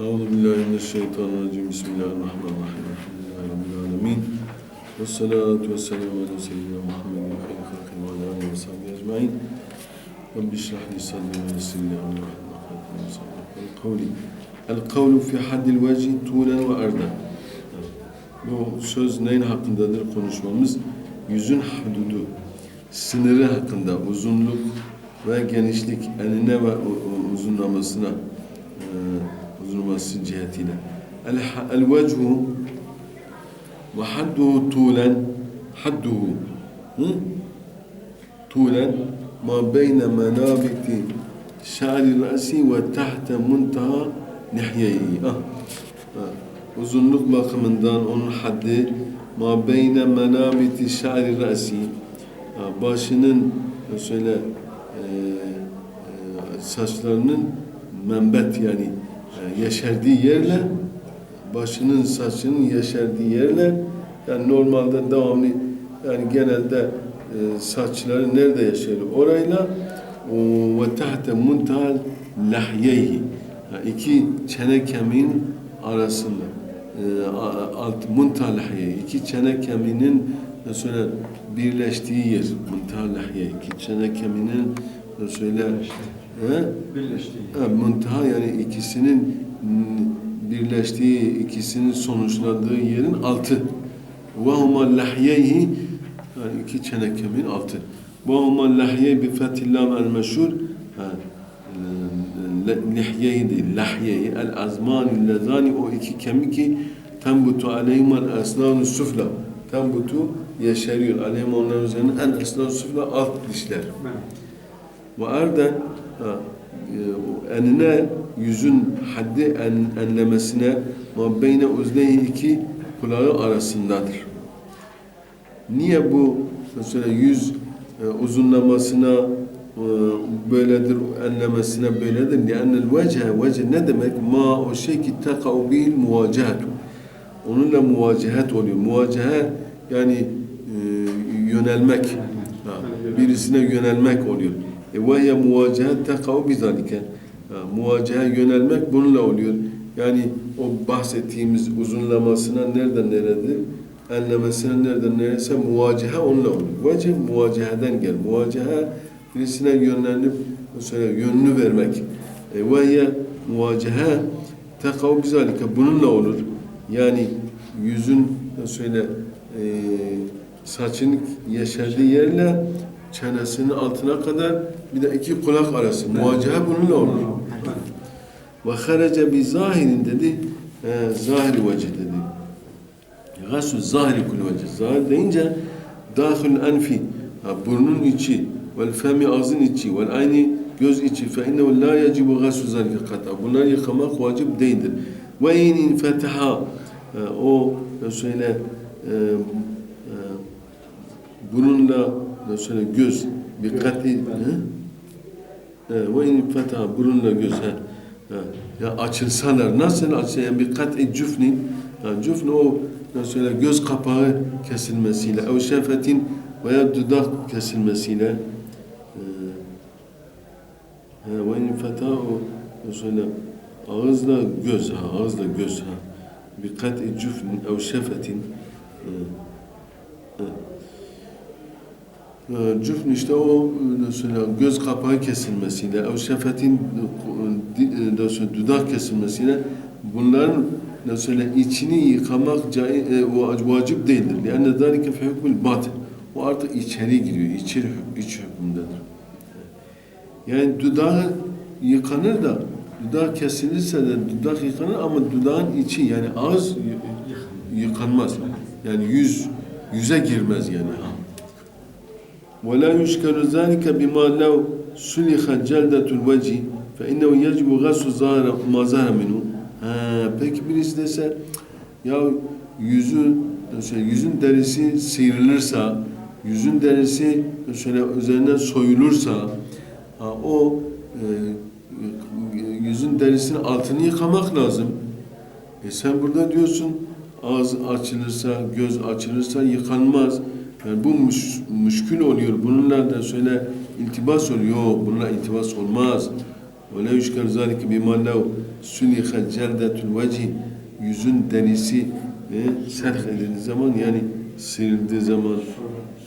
Euzu billahi mineşşeytanirracim. Bismillahirrahmanirrahim. Elhamdülillahi rabbil alamin. Ve salatu vesselamu ala seyyidina Muhammedin ve ala halkihi ve ala alihi ve sahbihi ecmaîn. Rabbi şrah li sadri ve yessir li emri kavli. El kavlu fi haddil vecih tulen ve arda. Bu söz neyin hakkındadır konuşmamız? Yüzün hududu, sınırı hakkında uzunluk ve genişlik enine ve uzunlamasına e, uzunlaması cihetiyle. El, el vechu ve hadduhu tulen hadduhu tulen ma beyne menabiti şa'ri ra'si ve tahte muntaha lihyeyi. Ah. Uzunluk bakımından onun haddi ma beyne menabiti şa'ri ra'si başının şöyle e, e, saçlarının membet yani e, yeşerdiği yerle başının saçının yeşerdiği yerle yani normalde devamlı yani genelde e, saçları nerede yeşerir? Orayla ve tahte muntahal lahyeyi iki çene kemiğin arasında. E, alt muntahal lahyeyi iki çene kemiğinin mesela birleştiği yer muntahal lahyeyi iki çene kemiğinin şöyle he? Birleştiği. Ha, Muntaha yani ikisinin birleştiği, ikisinin sonuçlandığı yerin altı. Huma lahyeyhi yani iki altı. Huma lahyey bi fetillam el meşhur ha, l- lihyeyi değil, lahyeyi el azmani lezani o iki kemik ki tembutu aleyhim el esnanu sufla tembutu yeşeriyor aleyhim onların üzerine en esnanu sufla alt dişler. Ve erden enine yüzün haddi en, enlemesine ma beyne uzneyi iki kulağı arasındadır. Niye bu mesela yüz e, uzunlamasına e, böyledir, enlemesine böyledir? Liannel vece, vece ne demek? Ma o şey ki tekau bil muvacehetu. Onunla muvacehet oluyor. Muvacehe yani e, yönelmek. Ha, birisine yönelmek oluyor. Muvacehet tekau bizalike. Ha, Muvacehe yönelmek bununla oluyor. Yani o bahsettiğimiz uzunlamasına nereden neredir? Enlemesine nereden neresi? Muvacehe onunla oluyor. Vece muvaceheden gel. Muvacehe birisine yönlenip mesela yönünü vermek. Ve hiye muvacehe tekau bizalike. Bununla olur. Yani yüzün söyle e, saçın yeşerdiği yerle çenesinin altına kadar bir de iki kulak arası. Muvacehe bununla olur. Ve harece bi zahirin dedi. E, zahiri vece dedi. Gasu zahiri kul vece. Zahir deyince dahil enfi. Burnun içi. Vel femi ağzın içi. Vel ayni göz içi. Fe innehu la yecibu gasu zalike kata. Bunları yıkamak vacip değildir. Ve in infetaha. O söyle e, e, bununla söyle göz bir kat'i ve in fetaha bununla göz ha. Ha, ya açılsalar nasıl açılsa yani bir kat'i cüfnin yani cüfn o söyle göz kapağı kesilmesiyle ev şefetin veya dudak kesilmesiyle e, ve in fetaha o söyle ağızla göz ha ağızla göz ha bir kat'i cüfnin ev şefetin e, e, Cüfn işte o göz kapağı kesilmesiyle, ev şefetin e, e, dudak kesilmesiyle bunların mesela içini yıkamak e, va- vacip değildir. Yani zalike fi hükmül batin. O artık içeri giriyor, içeri iç hükmündedir. Yani dudağı yıkanır da dudak kesilirse de dudak yıkanır ama dudağın içi yani ağız yıkanmaz. Yani yüz yüze girmez yani. ولا يشكل ذلك بما لو سلخ جلدة الوجه فإنه يجب غسل ظاهر ما ظهر منه. Ha, peki birisi dese ya yüzü mesela yüzün derisi sıyrılırsa, yüzün derisi şöyle üzerinden soyulursa ha, o e, yüzün derisinin altını yıkamak lazım. E sen burada diyorsun ağız açılırsa, göz açılırsa yıkanmaz. Yani bu müş, müşkül oluyor. Bununla da söyle iltibas oluyor. Yok, bununla iltibas olmaz. La yüşker zalike bima lav süliha celdetul veci yüzün derisi e, serh edildiği zaman yani sıyrıldığı zaman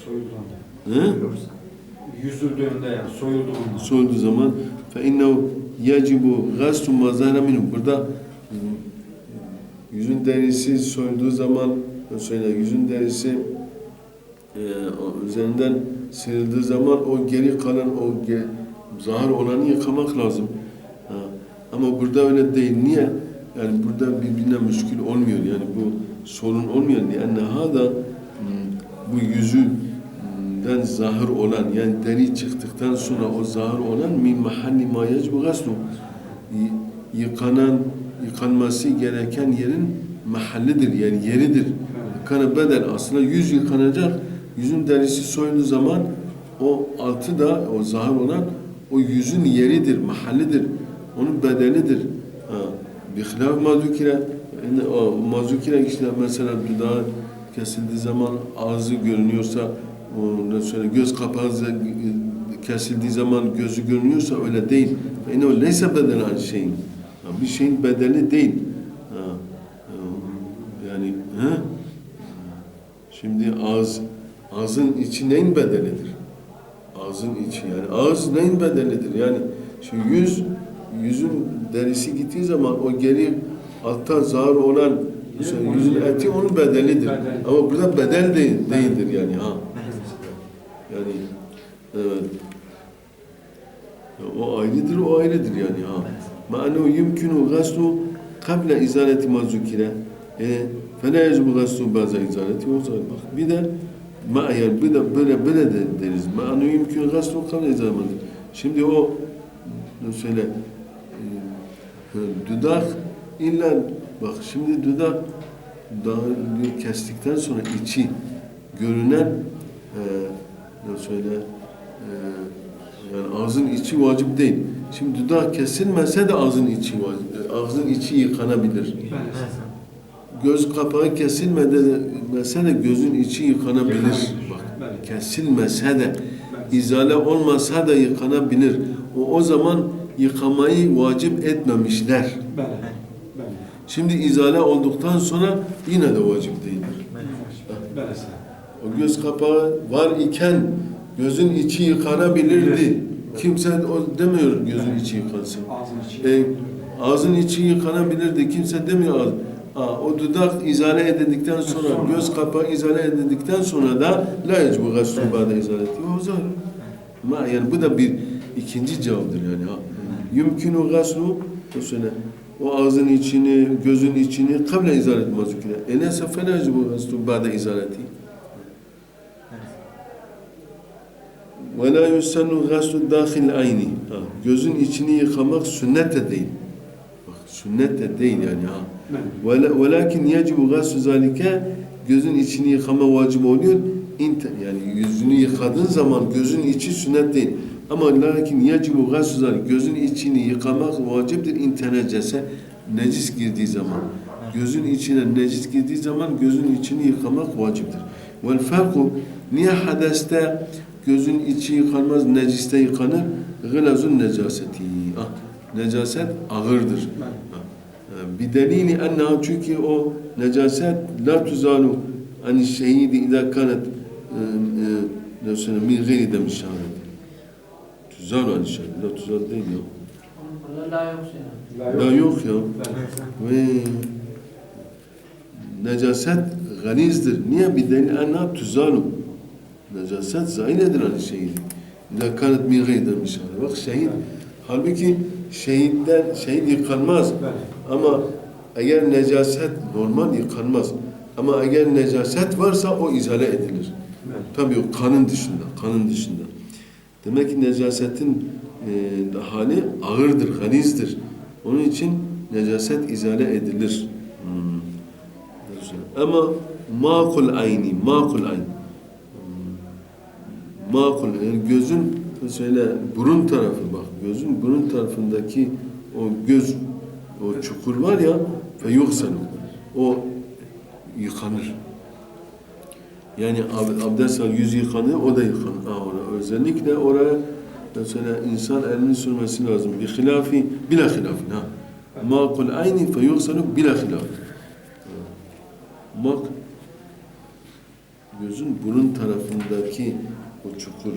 Soyulduğunda. Yüzüldüğünde yani soyulduğunda. soyulduğu zaman innehu yacibu gaslu mazara minhu burada yüzün derisi soyulduğu zaman söyle yüzün derisi e, o üzerinden sıyrıldığı zaman o geri kalan o ge, zahir olanı yıkamak lazım. Ha. Ama burada öyle değil. Niye? Yani burada birbirine müşkül olmuyor. Yani bu sorun olmuyor. Yani hada hmm, bu yüzünden zahir olan yani deri çıktıktan sonra o zahir olan min mahalli ma yecbu gaslu Y- yıkanan yıkanması gereken yerin mahallidir yani yeridir. Yıkanı bedel aslında yüz yıkanacak. Yüzün derisi soyulduğu zaman o altı da o zahir olan o yüzün yeridir, mahallidir. Onun bedelidir. Ha. Bihilaf mazukire yani o mazukire işte mesela dudağı kesildiği zaman ağzı görünüyorsa ondan sonra göz kapağı kesildiği zaman gözü görünüyorsa öyle değil. Yani o neyse bedel aynı şeyin. Bir şeyin bedeli değil. Ha. Yani ha? Şimdi ağız ağzın içi neyin bedelidir? Ağzın içi yani ağız neyin bedelidir? Yani şu yüz yüzün derisi gittiği zaman o geri altta zar olan mesela yüzün eti onun bedelidir. Bedeli. Ama burada bedel değil, değildir yani ha. Yani evet. O ayrıdır, o ayrıdır yani ha. Ma'anu yumkinu gaslu kabla izaleti mazukire. E, fela yecibu gaslu baza izaleti. O zaman bak bir de ma yani de böyle böyle de deriz. Ma'anu yumkinu gaslu kabla izaleti mazukire. Şimdi o söyle e, dudak illa bak şimdi dudak daha kestikten sonra içi görünen e, söyle e, yani ağzın içi vacip değil. Şimdi dudak kesilmese de ağzın içi vacip. e, Ağzın içi yıkanabilir. Göz kapağı kesilmese de gözün içi yıkanabilir. Bak, kesilmese de izale olmasa da yıkanabilir. O, o zaman yıkamayı vacip etmemişler. Şimdi izale olduktan sonra yine de vacip değildir. O göz kapağı var iken gözün içi yıkanabilirdi. Kimse o demiyor gözün içi yıkansın. Ağzın içi. E, ağzın içi yıkanabilirdi. Kimse demiyor. ağız- Aa, o dudak izale edildikten sonra, göz kapağı izale edildikten sonra da la yecbu gaslu ba'de izaleti. O zahir. Ma yani bu da bir ikinci cevaptır yani. Ha. Yumkinu gaslu o sene o ağzın içini, gözün içini kable izalet mazukine. E neyse fe la yecbu gaslu ba'de izaleti. Ve la yusannu gaslu dâhil ayni. Ha, Gözün içini yıkamak sünnet de değil. Bak sünnet de değil yani ha. Velakin yecibu gaslu zalike gözün içini yıkama vacip oluyor. Yani yüzünü yıkadığın zaman gözün içi sünnet değil. Ama lakin yecibu gaslu zalike gözün içini yıkamak vaciptir. İntenecese necis girdiği zaman. Gözün içine necis girdiği zaman gözün içini yıkamak vaciptir. Vel farku niye hadeste gözün içi yıkanmaz, neciste yıkanır? Gılazun necaseti. Ah, necaset ağırdır. Bir delili enneha çünkü o necaset la tuzalu ani şehidi idâ kanet ne söyle min gayri dem şehadet. Tuzalu ani şehadet. La tuzal değil ya. Burada la yok şey. La yok ya. Ve necaset ganizdir. Niye? Bir delil enneha tuzalu. Necaset zailedir ani şehidi. İdâ kanet min gayri dem şehadet. Bak şehit. Halbuki şehitten şehit yıkanmaz. Ama eğer necaset normal yıkanmaz. Ama eğer necaset varsa o izale edilir. Tabii o kanın dışında, kanın dışında. Demek ki necasetin e, hali ağırdır, ganizdir. Onun için necaset izale edilir. Hmm. Ama makul ayni, makul ayn. Hmm. Makul yani gözün söyle burun tarafı bak gözün burun tarafındaki o göz o çukur var ya ve yoksa o yıkanır. Yani ab- abdest al yüz yıkanır o da yıkanır. Ha, ona, özellikle oraya mesela insan elini sürmesi lazım. Bir hilafi, bila hilafin ha. Ma kul ayni fe yugsalu bila hilaf. Mak gözün burun tarafındaki o çukur.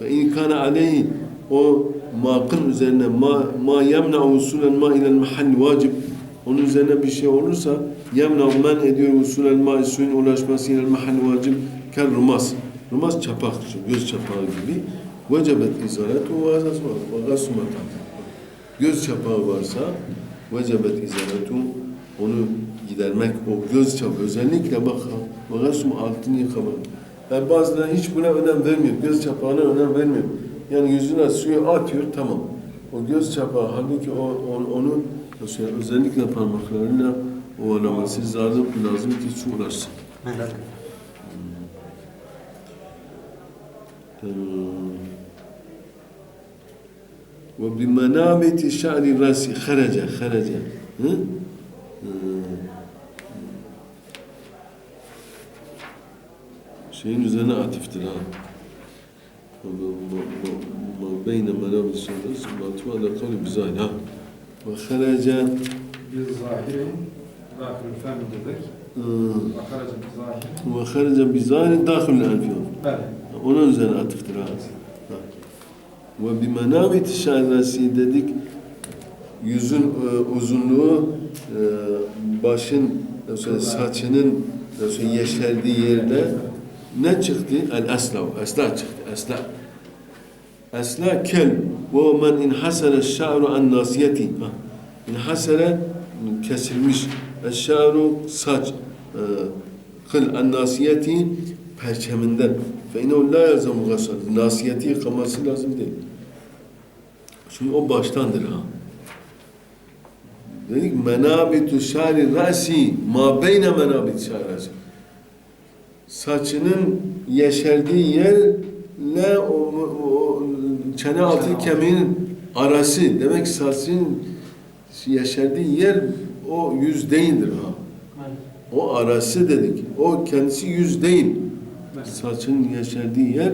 Fe in kana aleyhi o makın üzerine ma ma yemna usulen ma ilel mahalli vacip onun üzerine bir şey olursa yemna men ediyor usulen ma suyun ulaşması ilel mahalli vacip kel rumas. Rumas çapak, göz çapağı gibi. Vecebet izaletu ve gasmata. Göz çapağı varsa vecebet izaletu onu gidermek o göz çapağı özellikle bak ve gasmu altını yıkamak. Yani bazıları hiç buna önem vermiyor. Göz çapağına önem vermiyor. Yani yüzüne suyu atıyor tamam. O göz çapağı halbuki o, onu, onu mesela özellikle parmaklarıyla ovalaması lazım, lazım ki su ulaşsın. وبمنابت شعر الراس خرج خرج ها؟ Şeyin üzerine atiftir ha. Beyne menabit şahri sıfatı ve alakalı bizayl ha. Biz zahiri, dahil fen dedik. Bizayl dahil elfiyon. Evet. Onun üzerine atıftır ha. Ve bimenabit şarrasi dedik yüzün e, uzunluğu e, başın mesela saçının mesela yeşerdiği yerde ne çıktı? El esla. Esla çıktı. Esla. Esla kel. Ve men inhasara şa'ru an nasiyeti. Ha. İnhasara kesilmiş. Eşşa'ru saç. E, kıl an nasiyeti perçeminden. Fe inehu la yazamu gasal. Nasiyeti yıkaması lazım değil. Çünkü o baştandır ha. Dedik menabitu şari rasi ma beyne menabit şari rasi. Saçının yeşerdiği yerle o, o, çene altı kemiğin arası. Demek saçın yeşerdiği yer o yüz değildir ha. O arası dedik. O kendisi yüz değil. Saçın yeşerdiği yer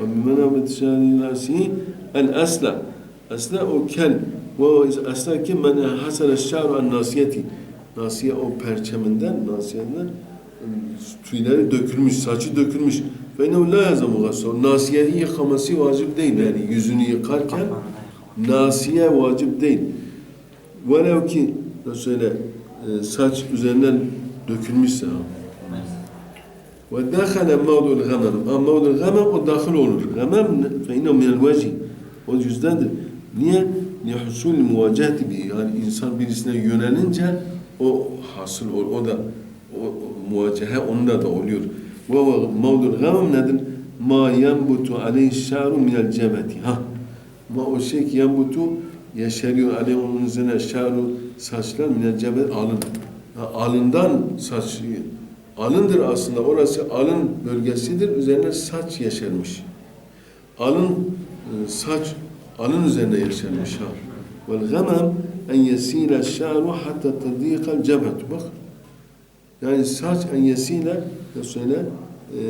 ve menabet şarilasi el asla. Asla o kel. Ve asla ki men hasara şa'ru an nasiyeti. Nasiye o perçeminden, nasiyeden tüyleri dökülmüş, saçı dökülmüş. Ne la yazamu gasol. Nasiyeyi yıkaması vacip değil. Yani yüzünü yıkarken nasiye vacip değil. Velev ki şöyle e, saç üzerinden dökülmüşse. Ve dâhale mevdul gamem. Ama mevdul gamem o dahil olur. Gamem innehu minel veci. O yüzdendir. Niye? Lihusul muvacahati bi. Yani insan birisine yönelince o hasıl olur. O da o, muvacehe onda da oluyor. Ve mevdul gamem nedir? Ma yenbutu aleyhi şa'ru minel cebeti. Ha. Ma o şey ki yenbutu yeşeriyor aleyhi onun üzerine şa'ru saçlar minel cebet alın. Ha, alından saç alındır aslında orası alın bölgesidir üzerine saç yeşermiş. Alın e, saç alın üzerine yeşermiş ha. Vel gamam en yesile şa'ru hatta tadikal cebet. Bak. Yani saç en yesile ne söyle e,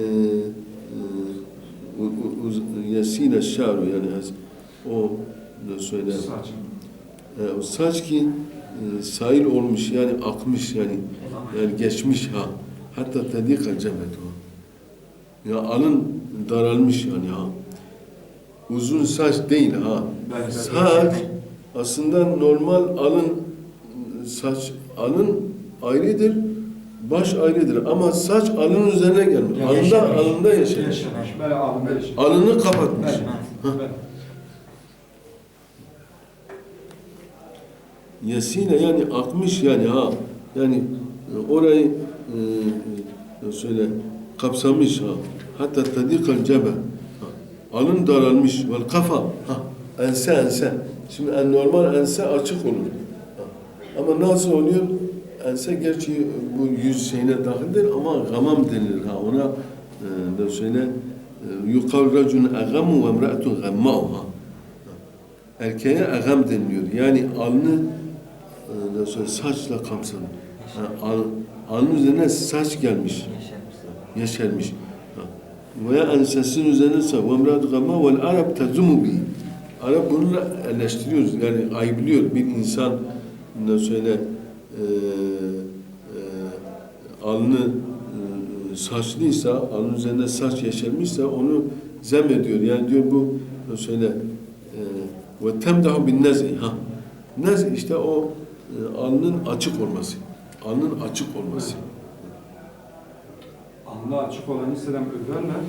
e, yesile şa'ru yani o söyle Saçın. e, saç ki e, sahil olmuş yani akmış yani yani geçmiş ha. Hatta tedika cebet o. Ya alın daralmış yani ha. Uzun saç değil ha. Saç aslında normal alın saç alın ayrıdır. Baş ayrıdır ama saç alın üzerine gelmiş. Ya Alında alında yaşamış. Yaşamış. Böyle alında yaşamış. Alını kapatmış. Evet. Evet. Yesine yani akmış yani ha. Yani e, orayı e, e, söyle kapsamış ha. Hatta tadikal cebe. Alın daralmış. Vel kafa. Ha. Ense ense. Şimdi en normal ense açık olur. Ha. Ama nasıl oluyor? Ense gerçi bu yüz şeyine dahildir ama gamam denilir ha. Ona e, söyle yukav racun agamu ve emra'atun gamma'u ha. Erkeğe agam deniliyor. Yani alnı e, nasıl saçla kapsanır. Yani al, alnın üzerine saç gelmiş, yeşermiş. Veya ensesinin üzerine saç. Ve emratu gamma vel arab tezumu bi. Arap bununla eleştiriyoruz. Yani ayıplıyor bir insan ne söyle e, e, alnı e, saçlıysa, alnın üzerinde saç yeşermişse onu zem ediyor. Yani diyor bu ne söyle e, ve temdahu bin nezi ha. Nez işte o e, alnın açık olması. Alnın açık olması. Allah açık olan hisseden överler.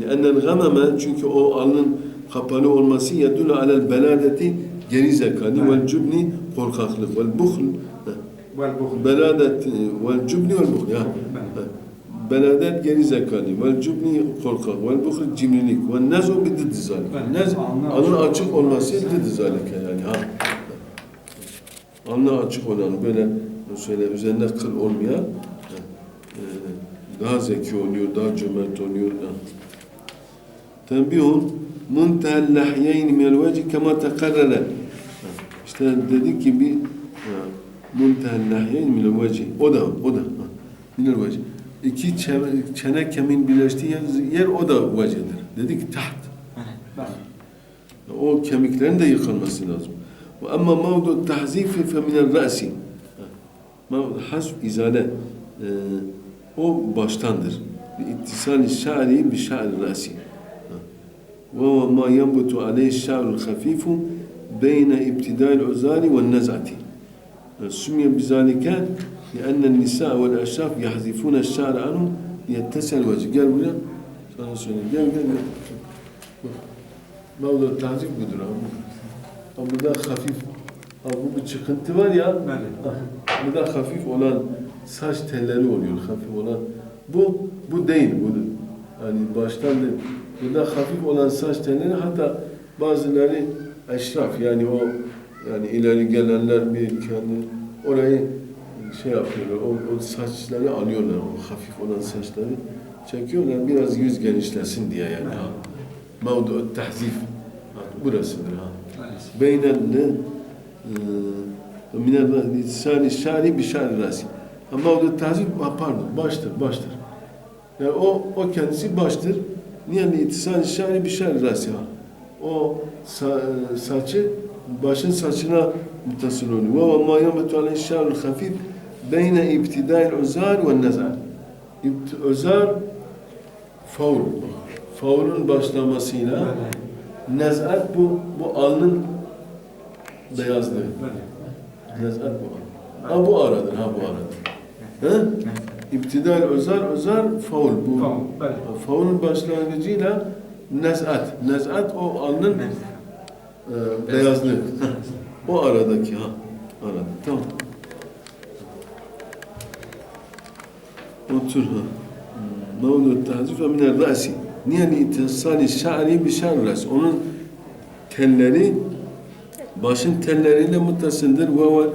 لأن الغمم çünkü o alnın kapalı olması yedullu alel beladeti geri zekalı Evet. vel cübni korkaklık vel buhl Vel beladet vel cübni vel buhl ya Evet. beladet geri zekalı vel cübni korkak vel buhl cimrilik vel nezu bi diddi zalik nez açık olması. diddi zalik yani ha alnı açık olan böyle şöyle üzerinde kıl olmayan e, daha zeki oluyor, daha cömert oluyor. Tembihun muntehel lahyeyni minel veci kema tekarrere. İşte dedik ki bir muntehel lahyeyni minel veci. O da, o da. Minel veci. İki çene, çene kemin birleştiği yer, yer o da vecedir. Dedik taht. O kemiklerin de yıkanması lazım. Ve amma mevdu tahzifi fe minel ra'si. Hasf izale. Ee, o baştandır. İttisal şa'ri bi şa'ri ra'si. Ve ma yenbutu aleyhi şa'rul hafifu beyne ibtidal uzali ve nez'ati. سمي بذلك لأن النساء والأشراف يحذفون الشعر عنه ليتسع الوجه. Gel buraya. Sana söyleyeyim. Gel gel gel. Mevdu tahzif budur abi. Ha, burada hafif. Ha, bu bir çıkıntı var ya. Evet. Ha, burada hafif olan saç telleri oluyor. Hafif olan. Bu bu değil. Bu hani baştan da burada hafif olan saç telleri hatta bazıları eşraf yani o yani ileri gelenler bir kendi orayı şey yapıyorlar, o, o saçları alıyorlar, o hafif olan saçları çekiyorlar biraz yüz genişlesin diye yani. Ha. Mevdu tehzif. Burasıdır ha. Beynen ne? Minel lisani şari bi şari rasi. Ha, tehzif, pardon, baştır, baştır. Yani o, o kendisi baştır. Niye? Yani, İtisani şari bi şari rasi ha. O sa, e, saçı başın saçına mutasıl oluyor. Ve ma yemetu aleyhi şarul hafif beyne ibtidail uzar ve nezar. Özar faul. Faulun başlamasıyla Nez'at bu, bu alnın beyazlığı. Nez'at bu. Ha bu aradır, ha bu aradır. Ha? İptidal özar, özar faul. Bu faulun başlangıcıyla nez'at. Nez'at o alnın e, beyazlığı. o aradaki ha. Arada. Tamam. Otur ha. Mevlud tahzife minel ra'si. Niye li itisali şa'ri bi şa'ri ra'si. Onun telleri başın telleriyle muttasıldır. Ve ve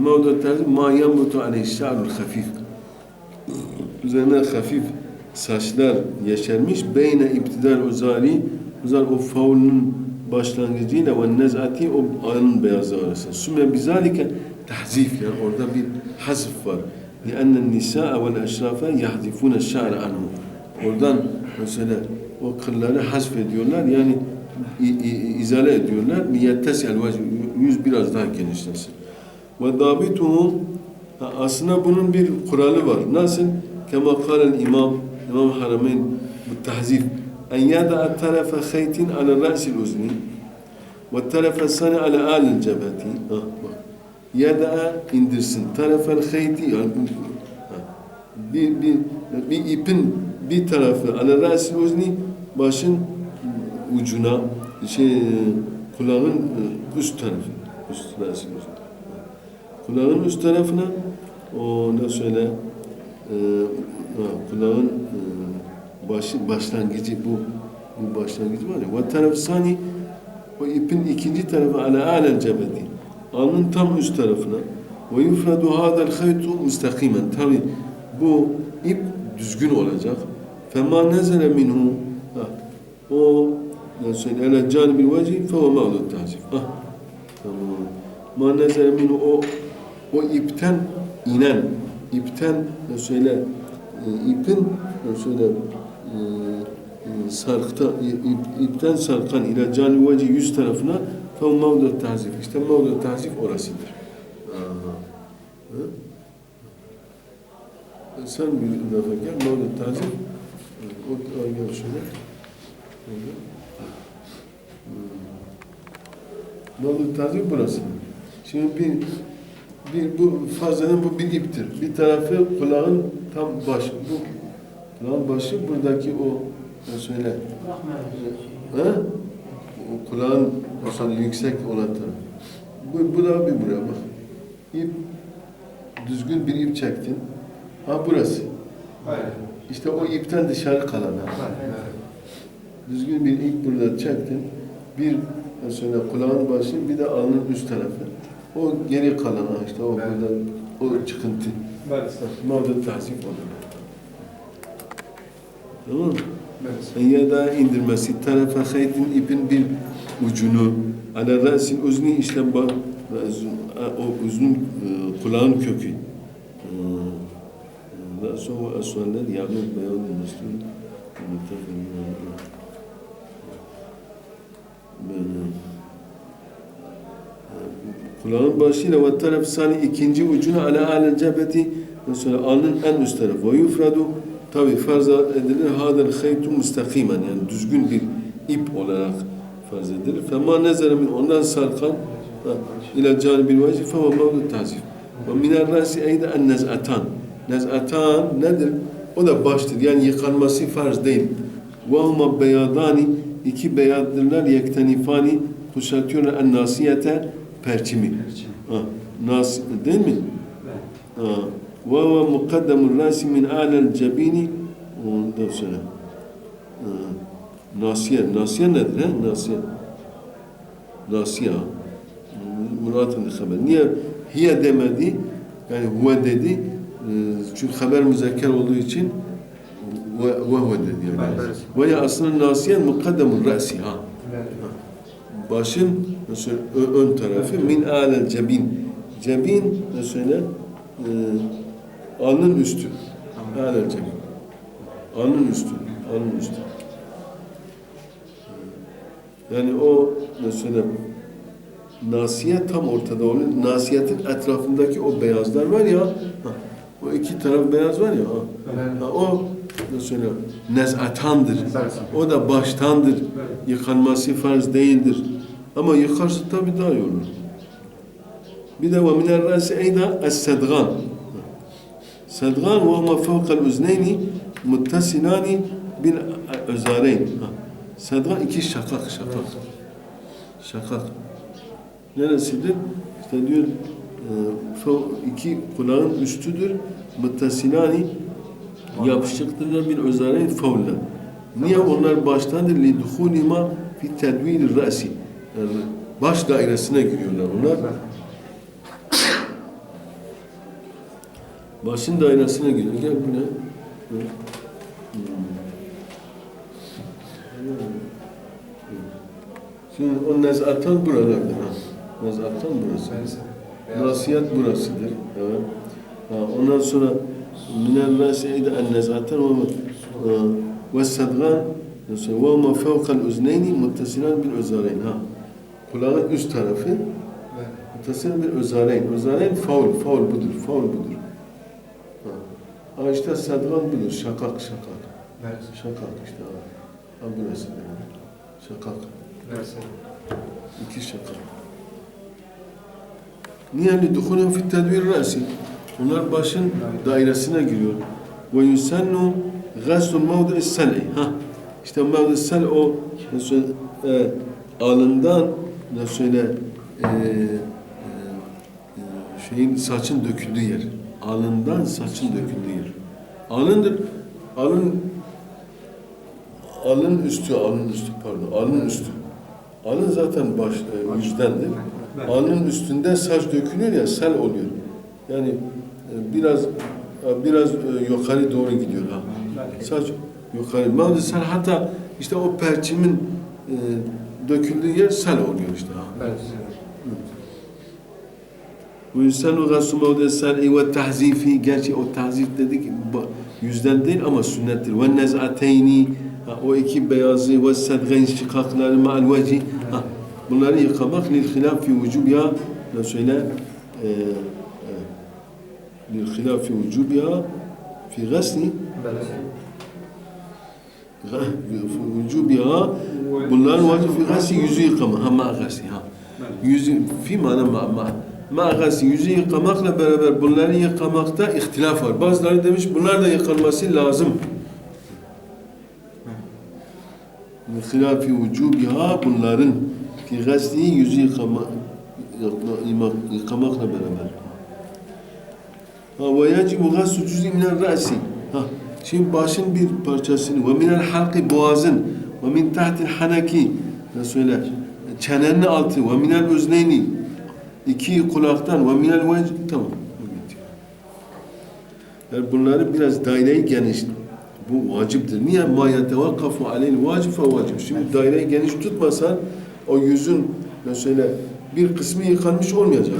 mevlud tahzif ma yenbutu aleyhi şa'rul hafif. Üzerine hafif saçlar yeşermiş. Beyne iptidal uzali uzal o faulun başlangıcıyla ve nez'ati o alnın beyazı arasında. Sümme bizalike tahzif yani orada bir hazf var. لأن النساء والأشراف يحذفون الشعر عنه. Oradan mesela o kılları hazf ediyorlar yani i- i- izale ediyorlar. Niyettesel yüz biraz daha genişlesin. Ve dabituhu ha, aslında bunun bir kuralı var. Nasıl? Kema kâlel imam İmam Harameyn bu tahzif khaytin ala ra'sil uzni ve tarafa sani ala alil cebeti. Ha, bak. Yada'a indirsin. Tarafel hayti yani bir, bir, bir ipin bir tarafı ala ra'sil uzni başın ucuna şey kulağın üst tarafı üst ra'sil uzni. Kulağın üst tarafına o ne söyle e, kulağın e, başı, başlangıcı bu bu başlangıcı var ya ve taraf sani o ipin ikinci tarafı ala alel cebedi. Alnın tam üst tarafına ve yufradu hadal haytu müstakimen tabi bu ip düzgün olacak. Fema nezele minhu. O ne söyle ele canibil veci fe o mağdud tazif. Ah tamam. Ma nezele minhu o o ipten inen, ipten söyle, e, ipin söyle, sarkta, ip, ipten sarkan ila cani veci yüz tarafına fe mevdu tazif. İşte mevdu tazif orasıdır. Aha. E, Sen bir defa gel mevdu tazif. E, O, o gel şöyle. Öyle. Hmm. Mevdu tazif burası. Şimdi bir bir bu fazladan bu bir iptir. Bir tarafı kulağın tam başı. Bu kulağın başı buradaki o söyle. Ha? O kulağın mesela yüksek olan. Bu, bu da bir buraya bak. İp düzgün bir ip çektin. Ha burası. İşte o ipten dışarı kalan. Düzgün bir ip burada çektin. Bir mesela kulağın başı bir de alnın üst tarafı. O geri kalan işte o burada o çıkıntı. Mağdur tahsip olur. Tamam mı? Sir. Ya da indirmesi tarafa haytin ipin bir ucunu ala rasin uzni işte bak o uzun e, kulağın kökü. Rasu ve asvaller yağmur beyaz müslüm müttefin böyle kulağın başıyla ve taraf sani ikinci ucunu ala alel cebeti mesela alnın en üst tarafı ve yufradu tabi farz edilir hadel haytu müstakimen yani düzgün bir ip olarak farz edilir. Fema nezere min ondan sarkan ila canibil vecih fe ve mevdu tazif. Ve minel rasi eyde en nez'atan. Nez'atan nedir? O da baştır. Yani yıkanması farz değil. Ve huma beyadani iki beyaddırlar yektenifani kuşatıyorlar en nasiyete perçimi. Ha, nas değil mi? Ha. Ve huve mukaddemul rasi min alel cebini ondan sonra ha, nasiye. Nasiye nedir? He? Nasiye. Nasiye. Muratın haber. Niye hiye demedi? Yani huve dedi. e, Çünkü haber müzekker olduğu için ve ve huve dedi yani. Ve ya aslında nasiye mukaddemul rasi ha. Başın ön tarafı min alel cebin. Cebin söyle? Alnın üstü. Alel cebin. Alnın üstü. Alnın üstü. Yani o mesela nasiye tam ortada oluyor. Nasiyetin etrafındaki o beyazlar var ya. ha, o iki taraf beyaz var ya. ha, ha, o mesela nezatandır. Bəli, sir. O da baştandır. Yıkanması farz değildir. Ama yıkarsa tabii daha iyi olur. Bir de ve minel rasi eyda es-sedgan. Fevkal uzneyni muttasilani bil özareyn. Ha. Sedgan iki şakak şakak. Şakak. Neresidir? İşte diyor e, iki kulağın üstüdür. Muttasilani yapışıktırlar bir özareyn fevle. Niye onlar baştandır? Liduhulima fi tedvil rasi. Yani baş dairesine giriyorlar onlar. Başın dairesine giriyor. Gel bu ne? Şimdi o nezatan buralarda. Ha. Nezatan burası. Nasiyet burasıdır. Evet. Ha, ondan sonra minel nasi eyde en nezaten ve ha, ve ma fevkal uzneyni muttesilen bil özareyn. Ha. Kulağın üst tarafı Bəli. muttesilen bil özareyn. Özareyn faul, faul budur, faul budur. İşte sedgan budur, şakak, şakak. Sir. Şakak işte ha. Burası. Şakak. Bəli, sir. İki şaka. Niye li dukhulun fi tedbir rasi? Onlar başın dairesine giriyor. Ve yusannu ghaslu mevdi sel'i. Ha. İşte mevdi sel o nasıl e, alından nasıl söyle e, e, e, şeyin saçın döküldüğü yer. Alından saçın döküldüğü. Alındır. Alın alın üstü, alın üstü pardon, alın üstü. Alın zaten baş, e, yüzdendir. Alnın üstünde saç dökülüyor ya sel oluyor. Yani e, biraz e, biraz e, yukarı doğru gidiyor ha. Saç yukarı. Mevzu sel hatta işte o perçimin e, döküldüğü yer sel oluyor işte ha. Sir. Bu yüzden o gasu mevdu sel'i ve tahzifi gerçi o tahzif dedik yüzden değil ama sünnettir. Ve nez'ateyni o iki beyazı ve sedgen şikakları ma'al veci. Bunları yıkamak lil hilaf fi vücub ya ne söyle e, e, lil hilaf fi vücub ya fi gasli vücub ya bunların vacip fi gasli yüzü yıkama ha ma gasli ha yüzü fi mana ma ma ma gasli yüzü yıkamakla beraber bunları yıkamakta ihtilaf var. Bazıları demiş bunlar da yıkanması lazım. Hilafi vücubiha bunların fi gasli yüzü yıkama, yıkama, yıkamakla beraber. Ha ve yecibu gaslu cüz'i minel ra'si. Ha şimdi başın bir parçasını ve minel halki boğazın ve min tahtil hanaki ne söyler? Çenenin altı ve minel özneyni iki kulaktan ve minel vecih tamam. Yani bunları biraz daireyi geniş bu vaciptir. Niye? Ma yetevakkafu aleyhi vacip fe vacip. Şimdi daireyi geniş tutmasan o yüzün mesela bir kısmı yıkanmış olmayacak.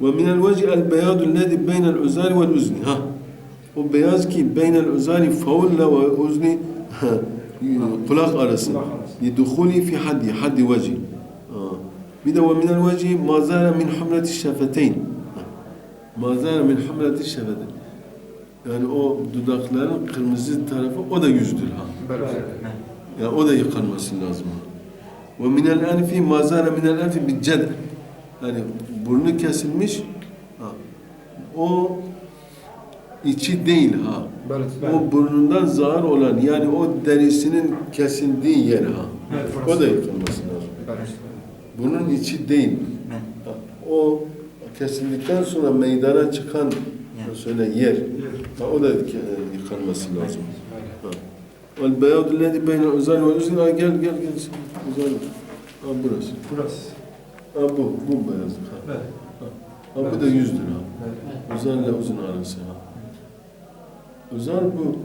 Ve minel veci el beyadul lezi beynel özari vel uzni. Ha. O beyaz ki beynel özari faulle ve uzni kulak arası. Lidukhuli fi haddi, haddi veci. Bir de ve minel veci mazara min humleti şefeteyn. Ha. Mazara min humleti şefeteyn. Yani o dudakların kırmızı tarafı o da yüzdür ha. Yani o da yıkanması lazım. Ve minel enfi mazara minel enfi bi ced. Yani burnu kesilmiş. Ha. O içi değil ha. O burnundan zahar olan yani o derisinin kesildiği yer ha. O da yıkanması lazım. Bunun içi değil. Ha. O kesildikten sonra meydana çıkan söyle yer. Ha, o da ke- yıkanması lazım. Vel beyadu lezi beynel uzal ve. Ha, Gel gel gel. Uzal. Ha burası. Burası. Ha bu. Bu beyazlık ha. Ha bu da yüzdür ha. Evet. Uzan ile uzun arası ha. Uzan bu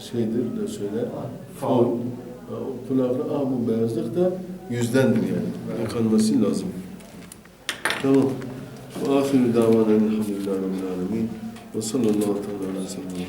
şeydir de söyle. Ha, o kulaklı ah bu beyazlık da yüzdendir yani. Yıkanması lazım. Tamam. Ve ahiru davana elhamdülillahi rabbil alemin. Ve sallallahu aleyhi ve sellem.